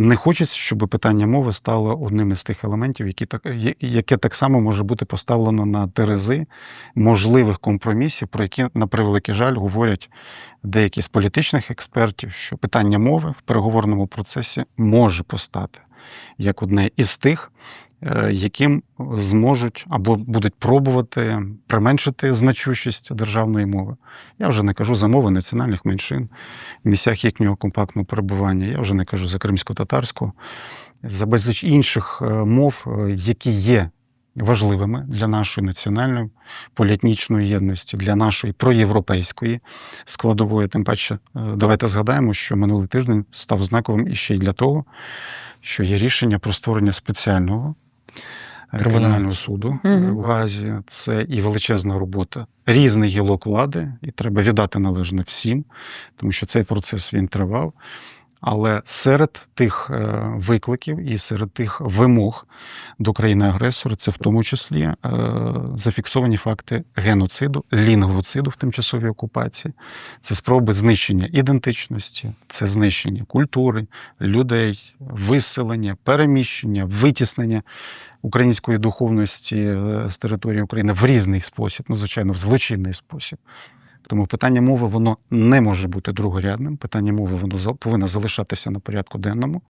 Не хочеться, щоб питання мови стало одним із тих елементів, які так, яке так само може бути поставлено на терези можливих компромісів, про які, на превеликий жаль, говорять деякі з політичних експертів, що питання мови в переговорному процесі може постати як одне із тих, е, яким зможуть або будуть пробувати применшити значущість державної мови. Я вже не кажу за мови національних меншин, в місцях їхнього компактного перебування. Я вже не кажу за кримсько-татарську, за безліч інших е, мов, е, які є важливими для нашої національної поліетнічної єдності, для нашої проєвропейської складової. Тим паче, е, давайте згадаємо, що минулий тиждень став знаковим іще й для того, що є рішення про створення спеціального кримінального суду Мгм. в Газі. Це і величезна робота різних гілок влади, і треба віддати належне всім, тому що цей процес він тривав. Але серед тих е, викликів і серед тих вимог до країни-агресора це в тому числі е, зафіксовані факти геноциду, лінгвоциду в тимчасовій окупації, це спроби знищення ідентичності, це знищення культури, людей, виселення, переміщення, витіснення української духовності е, з території України в різний спосіб, ну звичайно, в злочинний спосіб. Тому питання мови воно не може бути другорядним. Питання мови воно повинно залишатися на порядку денному.